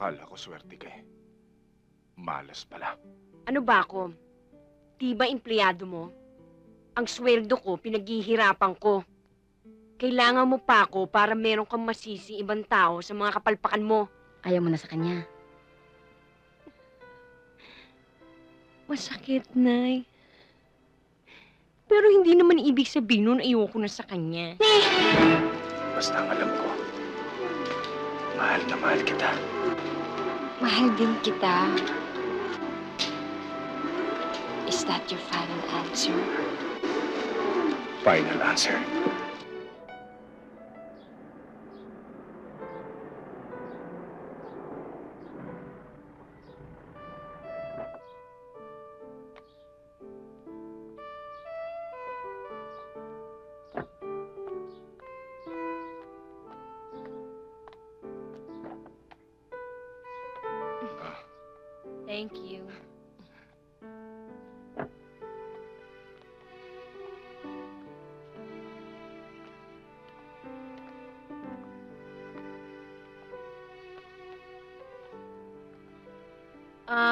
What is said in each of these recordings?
Akala ko swerte ka eh. Malas pala. Ano ba ako? Di ba empleyado mo? Ang sweldo ko, pinaghihirapan ko. Kailangan mo pa ako para meron kang masisi ibang tao sa mga kapalpakan mo. Ayaw mo na sa kanya. Masakit, Nay. Pero hindi naman ibig sabihin nun ayoko na sa kanya. Basta ang alam ko, mahal na mahal kita. Mahal din kita. Is that your final answer? Final answer.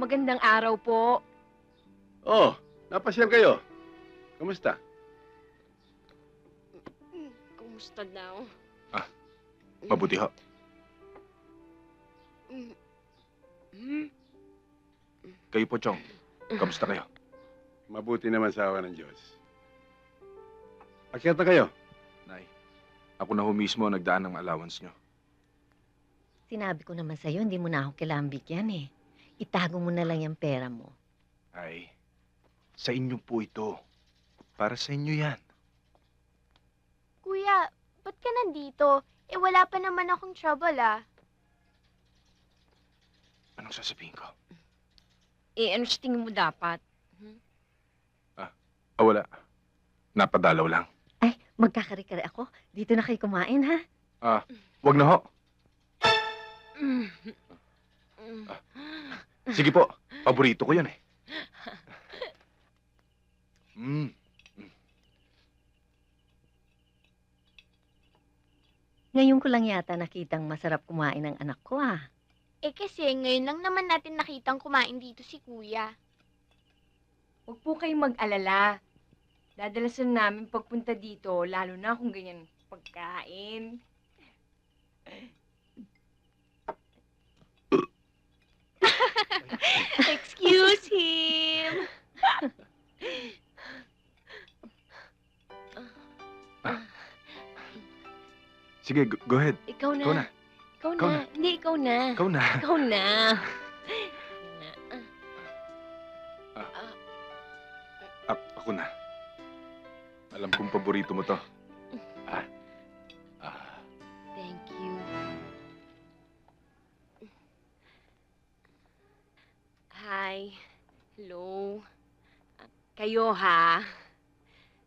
Magandang araw po. Oh, napasyal kayo. Kamusta? Kumusta daw? Mabuti ho. Kayo po, Chong. Kamusta kayo? Mabuti naman sa awa ng Diyos. Akyat na kayo. Nay, ako na ho mismo ang nagdaan ng allowance nyo. Sinabi ko naman sa'yo, hindi mo na ako kailangan bigyan eh. Itago mo na lang yung pera mo. Ay, sa inyo po ito. Para sa inyo yan. Kuya, ba't ka nandito? Eh, wala pa naman akong trouble, ah. Anong sasabihin ko? Eh, ano sa tingin mo dapat? Ah, wala. Napadalaw lang. Ay, magkakari-kari ako. Dito na kayo kumain, ha? Wag na ho. Mm. Mm. Sige po. Paborito ko yun eh. Mm. Ngayon ko lang yata nakitang masarap kumain ng anak ko, ah. Eh, kasi ngayon lang naman natin nakitang kumain dito si Kuya. Huwag po kayong mag-alala. Dadalasan namin pagpunta dito, lalo na kung ganyan pagkain. Excuse him! Sige, go, go ahead. Ikaw na. Ikaw na. Ikaw Ikaw na. Hindi, ikaw na. Ikaw na. Ikaw na. A- ako na. Alam kong paborito mo to. Hi. Hello. Kayo ha?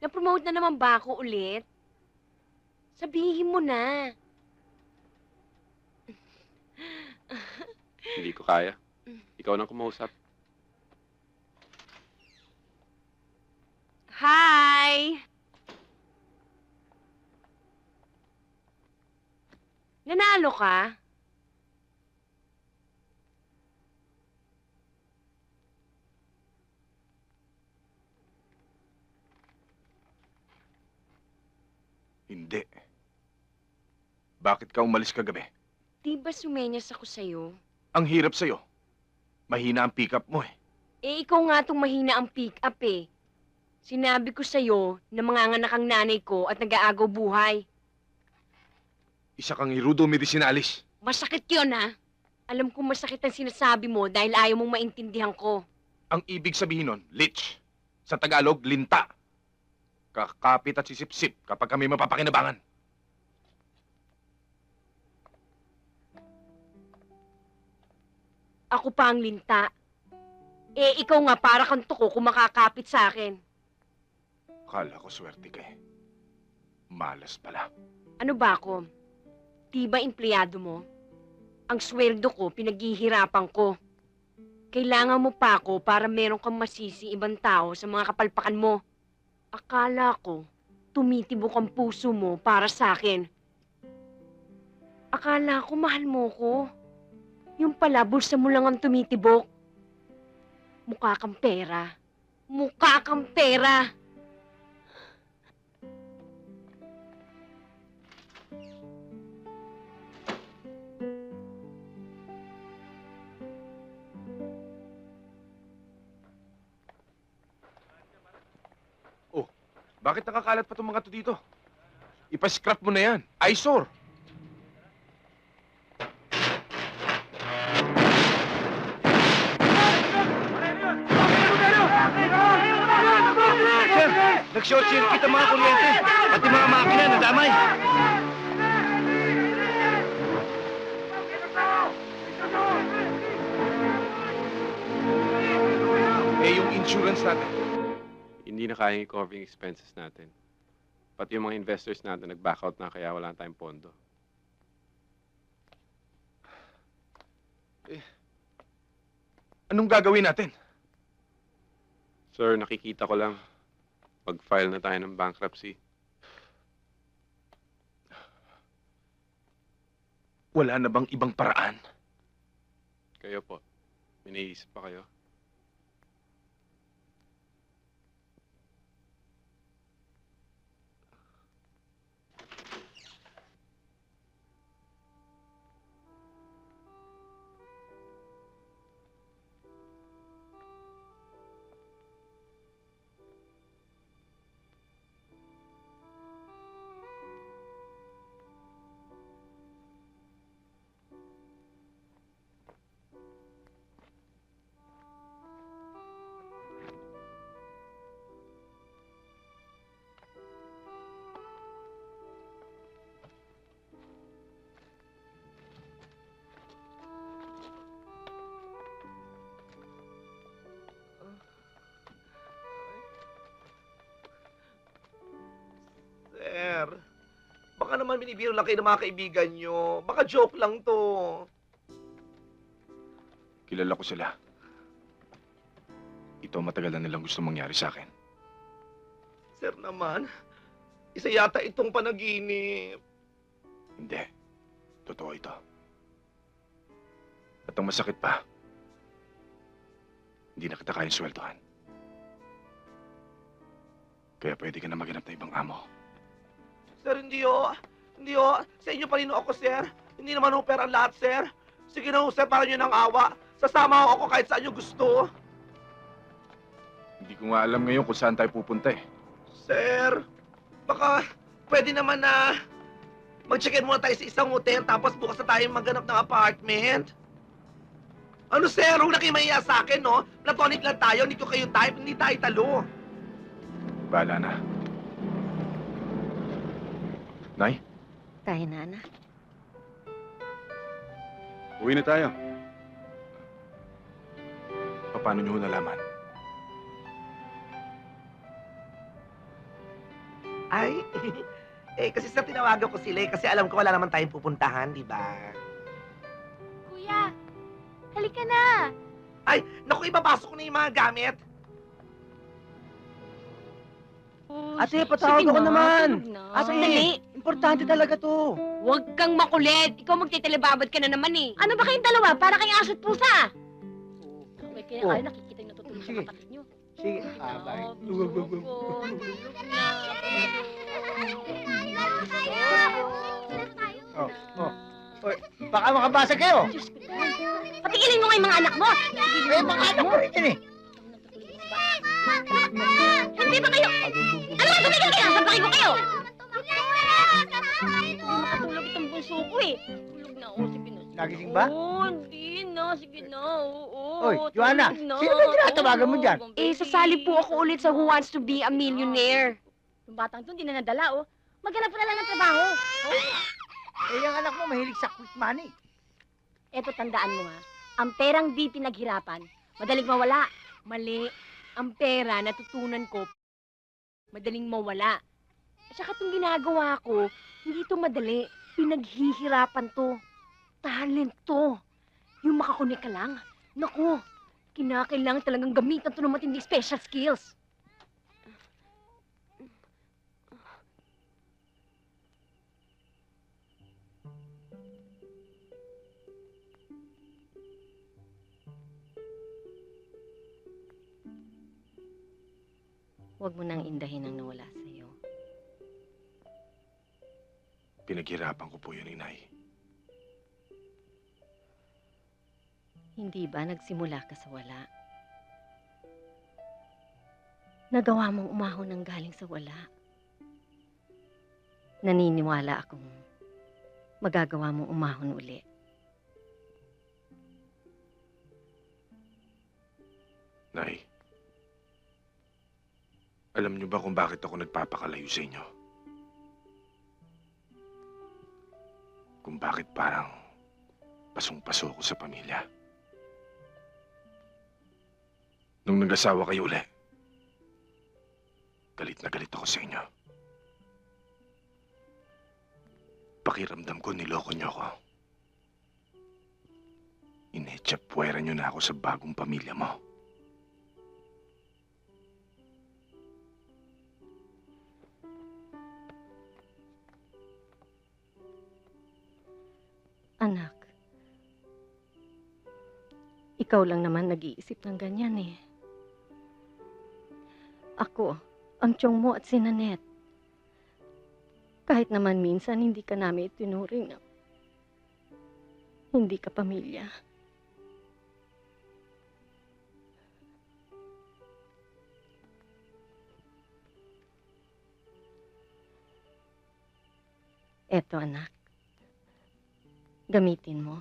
Na-promote na naman ba ako ulit? Sabihin mo na. Hindi ko kaya. Ikaw nang kumausap. Hi! Nanalo ka? Hindi. Bakit ka umalis kagabi? Di ba sumenyas ako sa'yo? Ang hirap sa'yo. Mahina ang pick-up mo eh. Eh, ikaw nga tong mahina ang pick-up eh. Sinabi ko sa'yo na manganganak ang nanay ko at nag-aagaw buhay. Isa kang irudo medicinalis. Masakit yun, ha? Alam ko masakit ang sinasabi mo dahil ayaw mong maintindihan ko. Ang ibig sabihin nun, lich. Sa Tagalog, linta. Kakapit at sisip-sip kapag kami mapapakinabangan. Ako pa ang linta. Eh, ikaw nga para kang tuko kung makakapit sa akin. Kala ko swerte ka eh. Malas pala. Ano ba ako? Di ba empleyado mo? Ang sweldo ko, pinaghihirapan ko. Kailangan mo pa ako para meron kang masisi ibang tao sa mga kapalpakan mo. Akala ko, tumitibok ang puso mo para sa akin. Akala ko mahal mo ko. Yung pala, bulsa mo lang ang tumitibok. Mukha kang pera. Mukha kang pera. Bakit nakakalat pa itong mga to dito? Ipa-scrap mo na yan. Eyesore. Sir, nag-short circuit ang mga kuryente. Pati mga makina nadamay. Eh, yung insurance natin. Na kayang i-cover yung expenses natin. Pati yung mga investors natin nag-back out na kaya wala na tayong pondo. Anong gagawin natin? Sir, nakikita ko lang. Pag-file na tayo ng bankruptcy. Wala na bang ibang paraan? Kayo po. May naisip pa kayo? Naman binibiro lang kayo ng mga kaibigan nyo. Baka joke lang to. Kilala ko sila. Ito ang matagal na nilang gusto mangyari sa akin. Sir naman, isa yata itong panaginip. Hindi. Totoo ito. At ang masakit pa, hindi na kita kayang sweldohan. Kaya pwede ka na maghanap ng ibang amo. Sir, hindi o. Hindi o. Sa inyo pa rin ako, sir. Hindi naman ho pera ang lahat, sir. Sige na ho, sir, para nyo ng awa. Sasama ho ako kahit saan nyo gusto. Hindi ko nga alam ngayon kung saan tayo pupunta eh. Sir, baka pwede naman na mag-check-in muna tayo sa isang hotel tapos bukas na tayo maghanap ng apartment. Ano sir, huwag na kayo mahiya sa akin, no? Platonic lang tayo, hindi ko kayo type, hindi tayo talo. Bahala na. Nay, Tayo na, anak. Uwi na tayo. paano niyo nalaman? Ay, eh kasi sa tinawagan ko sila eh, kasi alam ko wala naman tayong pupuntahan, di ba? Kuya, halika na. Naku, ibabasok ko na yung mga gamit. Ate, patawag ako naman. Asa Sandali. Importante talaga to. Huwag kang makulit. Ikaw magtitelebabad ka na naman eh. Ano ba kayong dalawa? Para kayong aso't pusa. May kaya Oh. kayo nakikita yung natutulog sa Sige. kapatid niyo. Sige. Ah, bye. Oh, oh. Oy, baka makabasa kayo. Patigilin mo nga yung mga anak mo. Eh, mga anak ko rin yan eh. Hindi ba kayo? Ano ba tumigil kayo? Sampakin ko kayo. Makatulog itong bunso ko eh. Tulog na ako si Pinos. Nagising ba? Oo, hindi na. Sige na. Oo. Oy, Joanna, tulog na. sino ba tinatawagan mo dyan? Eh, sasali po ako ulit sa Who Wants to Be a Millionaire. Yung batang to, hindi na nadala, oh. Maghanap na lang ng trabaho. Eh, yung anak mo mahilig sa quick money. Eto, tandaan mo, ha. Ang perang di pinaghirapan, madaling mawala. Mali. Ang pera, natutunan ko, madaling mawala. At saka itong ginagawa ko, hindi to madali. Pinaghihirapan to. Talent to. Yung makakunik ka lang. Naku, kinakailangan talagang gamitan to ng matindi special skills. Huwag mo nang indahin ang nawala sa'yo. Pinaghirapan ko po yun, inay. Hindi ba nagsimula ka sa wala? Nagawa mong umahon ng galing sa wala. Naniniwala akong magagawa mong umahon uli. Nay, alam niyo ba kung bakit ako nagpapakalayo sa inyo? Kung bakit parang pasong-paso ko sa pamilya? Nung nag-asawa kayo uli, galit na galit ako sa inyo. Pakiramdam ko niloko niyo ako. Inetsapwera niyo na ako sa bagong pamilya mo. Anak, ikaw lang naman nag-iisip ng ganyan eh. Ako, ang tiyong mo at si Nanette. Kahit naman minsan hindi ka namin itinuring na hindi ka pamilya. Eto anak, gamitin mo.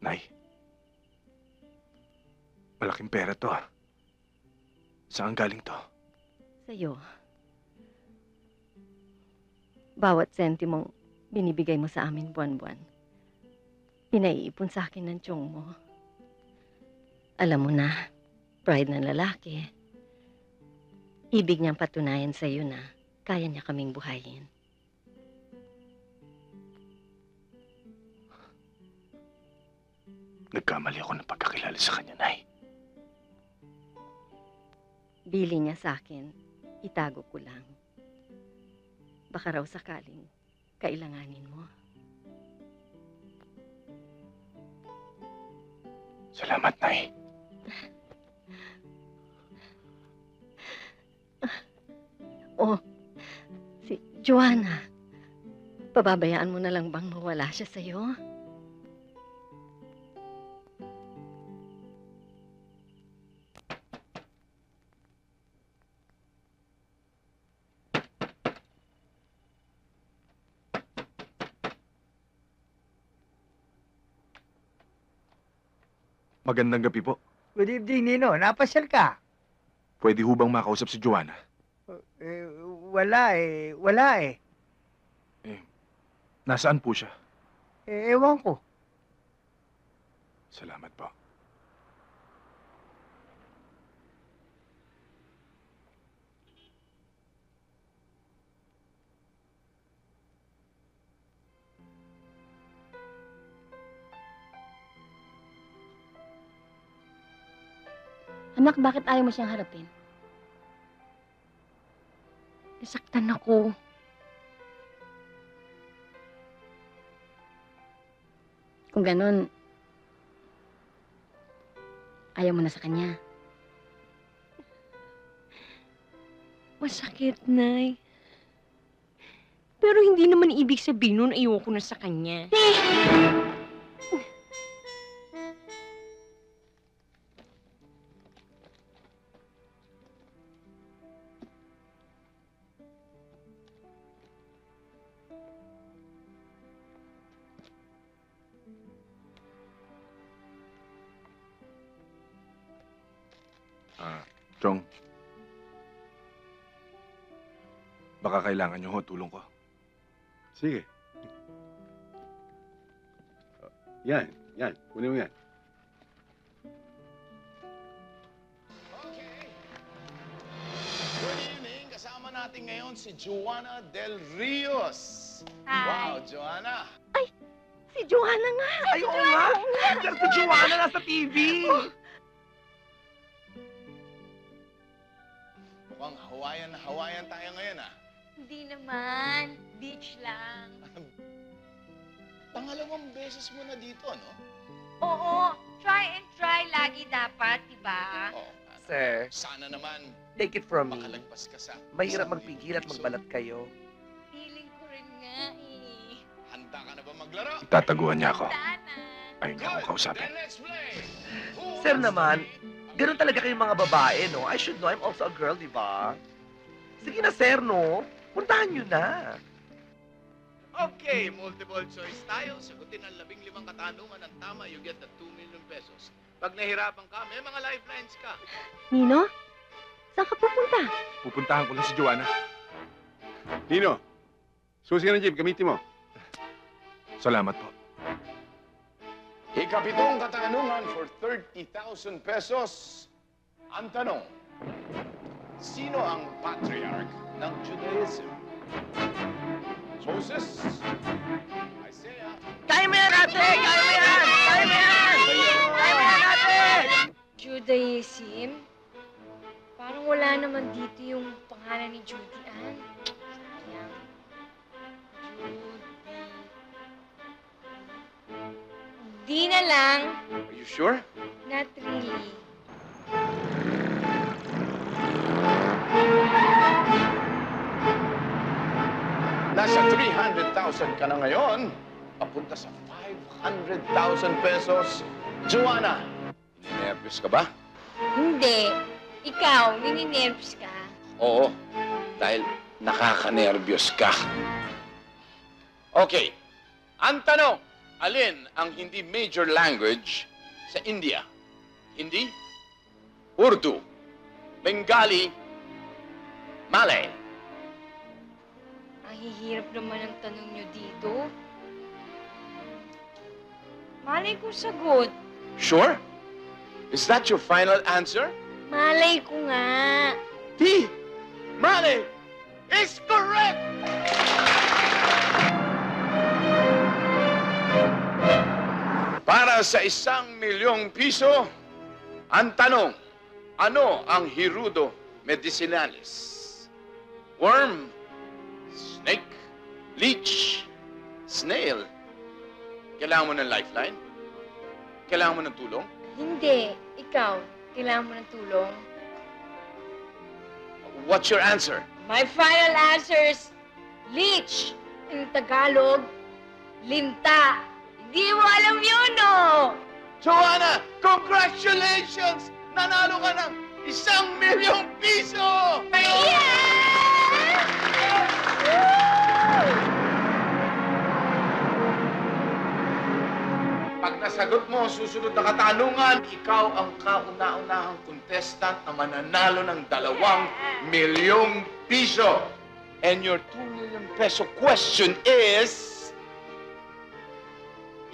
Nay. Malaking pera to ah. Saan galing to? Sa'yo. Bawat sentimong binibigay mo sa amin buwan-buwan, pinaiipon sa akin ng tiyong mo. Alam mo na, pride ng lalaki. Ibig niyang patunayan sa iyo na kaya niya kaming buhayin. Nagkamali ako ng pagkakilala sa kanya, Nay. Bili niya sa akin, itago ko lang. Baka raw sakaling kailanganin mo. Salamat, Nay. Oh, si Joanna. Pababayaan mo na lang bang mawala siya sa'yo? Magandang gabi po. Good evening, Nino. Napasyal ka? Pwede hubang makausap si Joanna? Eh, wala eh. Wala eh. Nasaan po siya? eh ewan ko. Salamat po. Anak, bakit ayaw mo siyang harapin? Nasaktan ako. Kung ganun, ayaw mo na sa kanya. Masakit, Nay. Pero hindi naman ibig sabihin nun ayoko na sa kanya. Chong. Baka kailangan niyo ho tulong ko. Sige. Oh, Yan, yan. Kunin mo yan. Good evening. Kasama natin ngayon si Joanna Del Rios. Hi. Wow, Joanna. Si Joanna nga! Ay, oo nga! Nandiyan si Joanna nasa TV! Mukhang Hawaiian na Hawaiian tayo ngayon ah. Hindi naman. Beach lang. Pangalawang beses mo na dito, no? Oo. Try and try lagi dapat, diba? Oo. Sir, Sana naman take it from me. makalagpas ka sa... Mahirap isang magpigil at piso. magbalat kayo. Feeling ko rin nga eh. Handa ka na ba maglaro? Tataguan niya ako. Sana. Ayun niya akong kausapin. Then let's play! Who Sir wants naman, be- Ganun talaga kayong mga babae, no? I should know, I'm also a girl, di ba? Sige na, sir, no? Puntahan nyo na. Okay, multiple choice tayo. Sagutin ang labing limang katanungan ng tama, you get the 2 million pesos. Pag nahirapan ka, may mga lifelines ka. Nino? Saan ka pupunta? Pupuntahan ko lang si Joanna. Nino, susi ng jeep, gamitin mo. Salamat po. Ikapitong katanungan for 30,000 pesos. Ang tanong, sino ang patriarch ng Judaism? Moses, Isaiah, Kaya mo yan, ate! Kaya mo yan! Kaya mo yan! Kaya mo yan, ate! Judaism? Parang wala naman dito yung pangalan ni Judy Ann. Di na lang. Are you sure? Not really. nasa 300,000 ka na ngayon. Papunta sa 500,000 pesos. Joanna, nervous ka ba? Hindi. Ikaw, nininervous ka. Oo, dahil nakaka-nervyos ka. Okay, ang tanong, alin ang hindi major language sa India? Hindi? Urdu, Bengali, Malay. Ang hihirap naman ang tanong nyo dito. Malay ko sagot. Sure? Is that your final answer? Malay ko nga. Di, Malay is correct! Sa isang milyong piso, ang tanong, ano ang hirudo medicinalis? Worm, snake, leech, snail. Kailangan mo ng lifeline? Kailangan mo ng tulong? Hindi. Ikaw, kailangan mo ng tulong. What's your answer? My final answer is leech. In Tagalog, linta. Hindi mo alam yun, no? Joanna, congratulations! Nanalo ka ng isang milyong piso! Pag nasagot mo ang susunod na katanungan, ikaw ang kauna-unahang contestant na mananalo ng dalawang milyong piso. And your 2 million peso question is...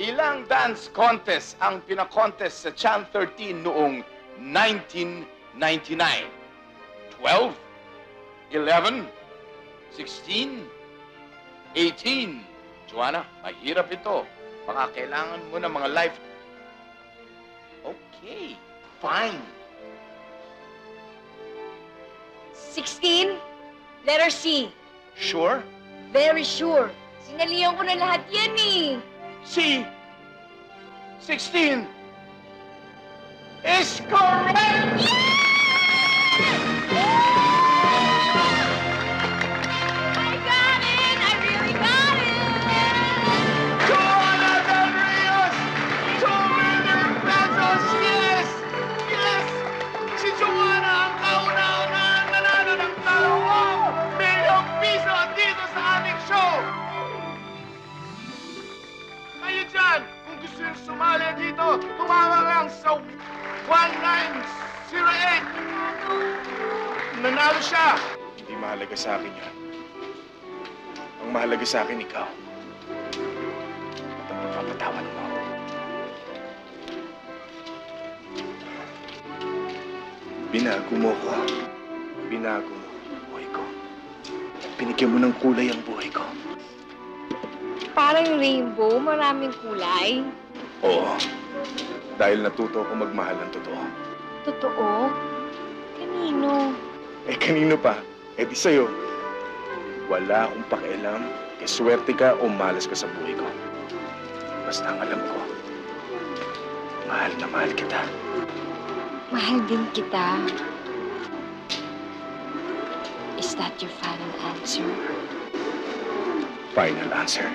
Ilang dance contest ang pinakontest sa Chan 13 noong 1999? 12? 11? 16? 18? Joanna, mahirap ito. Baka kailangan mo ng mga life... Okay, fine. 16, letter C. Sure? Very sure. Sinalihan ko na lahat yan eh. C. 16 is correct! I Nanalo siya! Hindi mahalaga sa akin yan. Ang mahalaga sa akin, ikaw. At ang pagpapatawad mo. Binago mo ko. Binago mo ang buhay ko. At binigyan mo ng kulay ang buhay ko. Parang rainbow, maraming kulay. Oo. Dahil natuto ko magmahal ng totoo. Totoo? Kanino? Eh, kanino pa? Eh, di sa'yo. Wala akong pakialam kay swerte ka o malas ka sa buhay ko. Basta ang alam ko, mahal na mahal kita. Mahal din kita. Is that your final answer? Final answer.